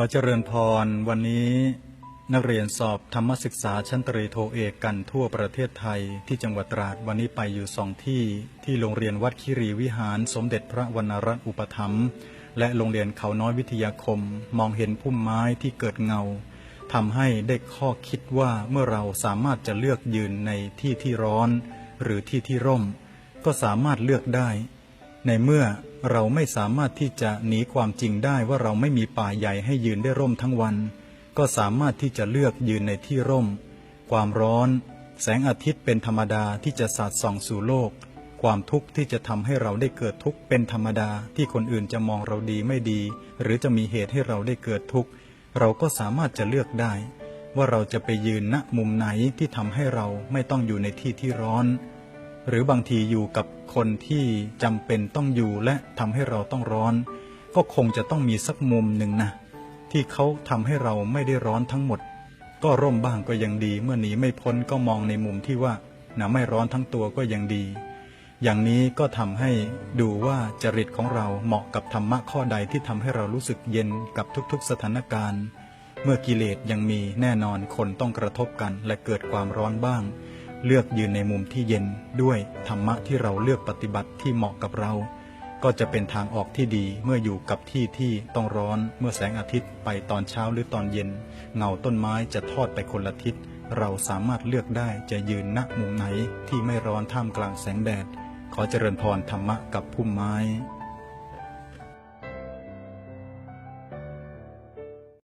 อเจริญพร วันนี้นักเรียนสอบธรรมศึกษาชั้นตรีโทเอกกันทั่วประเทศไทยที่จังหวัดตราดวันนี้ไปอยู่สองที่ที่โรงเรียนวัดคิรีวิหารสมเด็จพระวรรณรัตน์อุปถัมภ์และโรงเรียนเขาน้อยวิทยาคม มองเห็นพุ่มไม้ที่เกิดเงาทำให้ได้ข้อคิดว่าเมื่อเราสามารถจะเลือกยืนในที่ที่ร้อน หรือที่ที่ร่ม ก็สามารถเลือกได้ ในเมื่อเราไม่สามารถที่จะหนีความจริงได้ว่าเราไม่มีป่าใหญ่ให้ยืนได้ร่มทั้งวัน ก็สามารถที่จะเลือกยืนในที่ร่ม ความร้อน แสงอาทิตย์เป็นธรรมดาที่จะสาดส่องสู่โลก ความทุกข์ที่จะทำให้เราได้เกิดทุกข์เป็นธรรมดาที่คนอื่นจะมองเราดีไม่ดี หรือจะมีเหตุให้เราได้เกิดทุกข์ เราก็สามารถจะเลือกได้ ว่าเราจะไปยืนณมุมไหนที่ทำให้เราไม่ต้องอยู่ในที่ที่ร้อน หรือบางทีอยู่กับคนที่จำเป็นต้องอยู่และทำให้เราต้องร้อน ก็คงจะต้องมีสักมุมหนึ่งนะที่เขาทำให้เราไม่ได้ร้อนทั้งหมด ก็ร่มบ้างก็ยังดี เมื่อหนีไม่พ้นก็มองในมุมที่ว่านะไม่ร้อนทั้งตัวก็ยังดี อย่างนี้ก็ทำให้ดูว่าจริตของเราเหมาะกับธรรมะข้อใดที่ทำให้เรารู้สึกเย็นกับทุกๆสถานการณ์ เมื่อกิเลสยังมีแน่นอนคนต้องกระทบกันและเกิดความร้อนบ้าง เลือกยืนในมุมที่เย็นด้วยธรรมะที่เราเลือกปฏิบัติที่เหมาะกับเรา ก็จะเป็นทางออกที่ดีเมื่ออยู่กับที่ที่ต้องร้อนเมื่อแสงอาทิตย์ไปตอนเช้าหรือตอนเย็น เงาต้นไม้จะทอดไปคนละทิศ เราสามารถเลือกได้จะยืนณมุมไหนที่ไม่ร้อนท่ามกลางแสงแดด ขอเจริญพรธรรมะกับพุ่มไม้